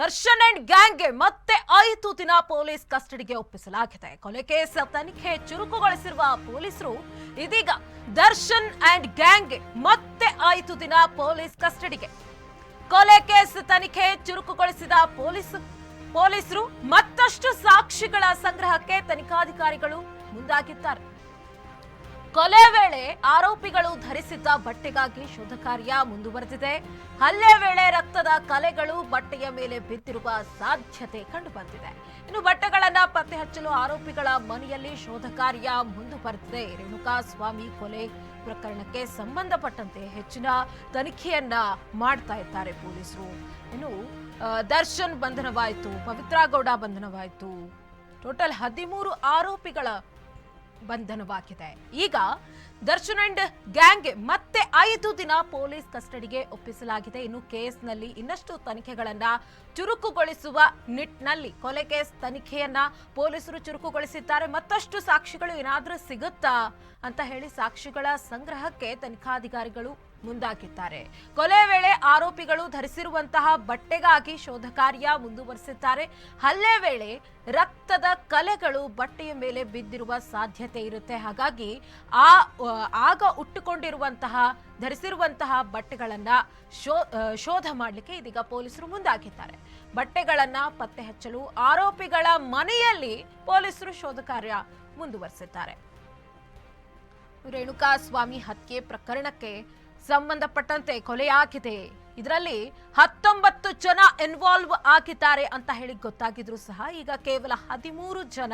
Darshan and ಗ್ಯಾಂಗ್ಗೆ ಮತ್ತೆ ಐದು ದಿನ ಪೊಲೀಸ್ ಕಸ್ಟಡಿಗೆ ಒಪ್ಪಿಸಲಾಗಿದೆ. ಕೊಲೆ ಕೇಸ್ ತನಿಖೆ ಚುರುಕುಗೊಳಿಸಿರುವ ಪೊಲೀಸರು ಇದೀಗ ದರ್ಶನ್ ಅಂಡ್ ಗ್ಯಾಂಗ್ಗೆ ಮತ್ತೆ ಐದು ದಿನ ಪೊಲೀಸ್ ಕಸ್ಟಡಿಗೆ. ಕೊಲೆ ಕೇಸ್ ತನಿಖೆ ಚುರುಕುಗೊಳಿಸಿದ ಪೊಲೀಸ್, ಪೊಲೀಸರು ಮತ್ತಷ್ಟು ಸಾಕ್ಷಿಗಳ ಸಂಗ್ರಹಕ್ಕೆ ತನಿಖಾಧಿಕಾರಿಗಳು ಮುಂದಾಗಿದ್ದಾರೆ. ಕೊಲೆ ವೇಳೆ ಆರೋಪಿಗಳು ಧರಿಸಿದ್ದ ಬಟ್ಟೆಗಾಗಿ ಶೋಧ ಕಾರ್ಯ ಮುಂದುವರೆದಿದೆ. ಹಲ್ಲೆ ವೇಳೆ ರಕ್ತದ ಕಲೆಗಳು ಬಟ್ಟೆಯ ಮೇಲೆ ಬಿದ್ದಿರುವ ಸಾಧ್ಯತೆ ಕಂಡುಬಂದಿದೆ. ಇನ್ನು ಬಟ್ಟೆಗಳನ್ನ ಪತ್ತೆ ಹಚ್ಚಲು ಆರೋಪಿಗಳ ಮನೆಯಲ್ಲಿ ಶೋಧ ಕಾರ್ಯ ಮುಂದುವರೆದಿದೆ. ರೇಣುಕಾ ಸ್ವಾಮಿ ಕೊಲೆ ಪ್ರಕರಣಕ್ಕೆ ಸಂಬಂಧಪಟ್ಟಂತೆ ಹೆಚ್ಚಿನ ತನಿಖೆಯನ್ನ ಮಾಡ್ತಾ ಇದ್ದಾರೆ ಪೊಲೀಸರು. ಇನ್ನು ದರ್ಶನ್ ಬಂಧನವಾಯಿತು ಪವಿತ್ರ ಗೌಡ ಬಂಧನವಾಯಿತು. ಟೋಟಲ್ ಹದಿಮೂರು ಆರೋಪಿಗಳ ಬಂಧನವಾಗಿದೆ ಈಗ ದರ್ಶನ್ ಅಂಡ್ ಗ್ಯಾಂಗ್ ಮತ್ತೆ ಐದು ದಿನ ಪೊಲೀಸ್ ಕಸ್ಟಡಿಗೆ ಒಪ್ಪಿಸಲಾಗಿದೆ. ಇನ್ನು ಕೇಸ್ನಲ್ಲಿ ಇನ್ನಷ್ಟು ತನಿಖೆಗಳನ್ನ ಚುರುಕುಗೊಳಿಸುವ ನಿಟ್ಟಿನಲ್ಲಿ ಕೊಲೆ ಕೇಸ್ ತನಿಖೆಯನ್ನ ಪೊಲೀಸರು ಚುರುಕುಗೊಳಿಸಿದ್ದಾರೆ. ಮತ್ತಷ್ಟು ಸಾಕ್ಷಿಗಳು ಏನಾದರೂ ಸಿಗುತ್ತಾ ಅಂತ ಹೇಳಿ ಸಾಕ್ಷಿಗಳ ಸಂಗ್ರಹಕ್ಕೆ ತನಿಖಾಧಿಕಾರಿಗಳು ಮುಂದಾಗಿದ್ದಾರೆ. ಕೊಲೆ ವೇಳೆ ಆರೋಪಿಗಳು ಧರಿಸಿರುವಂತಹ ಬಟ್ಟೆಗಾಗಿ ಶೋಧ ಕಾರ್ಯ ಮುಂದುವರಿಸಿದ್ದಾರೆ. ಹಲ್ಲೆ ವೇಳೆ ರಕ್ತದ ಕಲೆಗಳು ಬಟ್ಟೆಯ ಮೇಲೆ ಬಿದ್ದಿರುವ ಸಾಧ್ಯತೆ ಇರುತ್ತೆ. ಹಾಗಾಗಿ ಆ ಆಗ ಉಟ್ಟುಕೊಂಡಿರುವಂತಹ, ಧರಿಸಿರುವಂತಹ ಬಟ್ಟೆಗಳನ್ನ ಶೋ ಶೋಧ ಮಾಡಲಿಕ್ಕೆ ಇದೀಗ ಪೊಲೀಸರು ಮುಂದಾಗಿದ್ದಾರೆ. ಬಟ್ಟೆಗಳನ್ನ ಪತ್ತೆ ಹಚ್ಚಲು ಆರೋಪಿಗಳ ಮನೆಯಲ್ಲಿ ಪೊಲೀಸರು ಶೋಧ ಕಾರ್ಯ ಮುಂದುವರಿಸಿದ್ದಾರೆ. ರೇಣುಕಾ ಸ್ವಾಮಿ ಹತ್ಯೆ ಪ್ರಕರಣಕ್ಕೆ ಸಂಬಂಧಪಟ್ಟಂತೆ ಕೊಲೆಯಾಗಿದೆ ಇದರಲ್ಲಿ ಹತ್ತೊಂಬತ್ತು ಜನ ಇನ್ವಾಲ್ವ್ ಆಗಿದ್ದಾರೆ ಅಂತ ಹೇಳಿ ಗೊತ್ತಾಗಿದ್ರು ಸಹ ಈಗ ಕೇವಲ ಹದಿಮೂರು ಜನ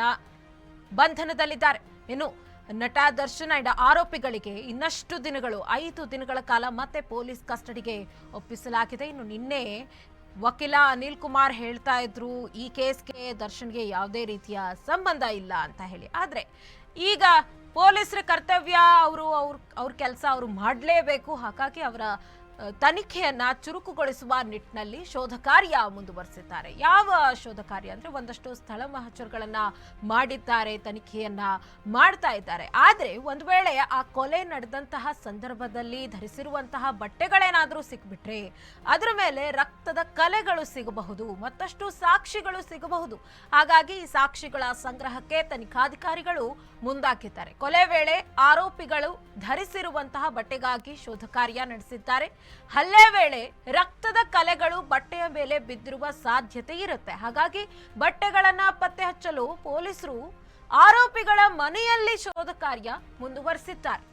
ಬಂಧನದಲ್ಲಿದ್ದಾರೆ. ಇನ್ನು ನಟ ದರ್ಶನ್ ಇಡ ಆರೋಪಿಗಳಿಗೆ ಇನ್ನಷ್ಟು ದಿನಗಳು, ಐದು ದಿನಗಳ ಕಾಲ ಮತ್ತೆ ಪೊಲೀಸ್ ಕಸ್ಟಡಿಗೆ ಒಪ್ಪಿಸಲಾಗಿದೆ. ಇನ್ನು ನಿನ್ನೆ ವಕೀಲ ಅನಿಲ್ ಕುಮಾರ್ ಹೇಳ್ತಾ ಇದ್ರು, ಈ ಕೇಸ್ಗೆ ದರ್ಶನ್ಗೆ ಯಾವುದೇ ರೀತಿಯ ಸಂಬಂಧ ಇಲ್ಲ ಅಂತ ಹೇಳಿ. ಆದರೆ ಈಗ ಪೊಲೀಸರ ಕರ್ತವ್ಯ ಅವರು ಅವ್ರ ಅವ್ರ ಕೆಲಸ ಅವರು ಮಾಡಲೇಬೇಕು. ಹಾಗಾಗಿ ಅವರ ತನಿಖೆಯನ್ನ ಚುರುಕುಗೊಳಿಸುವ ನಿಟ್ಟಿನಲ್ಲಿ ಶೋಧ ಕಾರ್ಯ ಮುಂದುವರೆಸಿದ್ದಾರೆ. ಯಾವ ಶೋಧ ಕಾರ್ಯ ಅಂದ್ರೆ ಒಂದಷ್ಟು ಸ್ಥಳ ಮಹಚರುಗಳನ್ನ ಮಾಡಿದ್ದಾರೆ, ತನಿಖೆಯನ್ನ ಮಾಡ್ತಾ ಇದ್ದಾರೆ. ಆದ್ರೆ ಒಂದು ವೇಳೆ ಆ ಕೊಲೆ ನಡೆದಂತಹ ಸಂದರ್ಭದಲ್ಲಿ ಧರಿಸಿರುವಂತಹ ಬಟ್ಟೆಗಳೇನಾದರೂ ಸಿಕ್ಬಿಟ್ರೆ ಅದರ ಮೇಲೆ ರಕ್ತದ ಕಲೆಗಳು ಸಿಗಬಹುದು, ಮತ್ತಷ್ಟು ಸಾಕ್ಷಿಗಳು ಸಿಗಬಹುದು. ಹಾಗಾಗಿ ಈ ಸಾಕ್ಷಿಗಳ ಸಂಗ್ರಹಕ್ಕೆ ತನಿಖಾಧಿಕಾರಿಗಳು ಮುಂದಾಕಿದ್ದಾರೆ ಕೊಲೆ ವೇಳೆ ಆರೋಪಿಗಳು ಧರಿಸಿರುವಂತಹ ಬಟ್ಟೆಗಾಗಿ ಶೋಧ ಕಾರ್ಯ ನಡೆಸಿದ್ದಾರೆ. ಹಲ್ಲೆ ವೇಳೆ ರಕ್ತದ ಕಲೆಗಳು ಬಟ್ಟೆಯ ಮೇಲೆ ಬಿದ್ದಿರುವ ಸಾಧ್ಯತೆ ಇರುತ್ತೆ. ಹಾಗಾಗಿ ಬಟ್ಟೆಗಳನ್ನ ಪತ್ತೆ ಹಚ್ಚಲು ಪೊಲೀಸರು ಆರೋಪಿಗಳ ಮನೆಯಲ್ಲಿ ಶೋಧ ಕಾರ್ಯ ಮುಂದುವರಿಸಿದ್ದಾರೆ.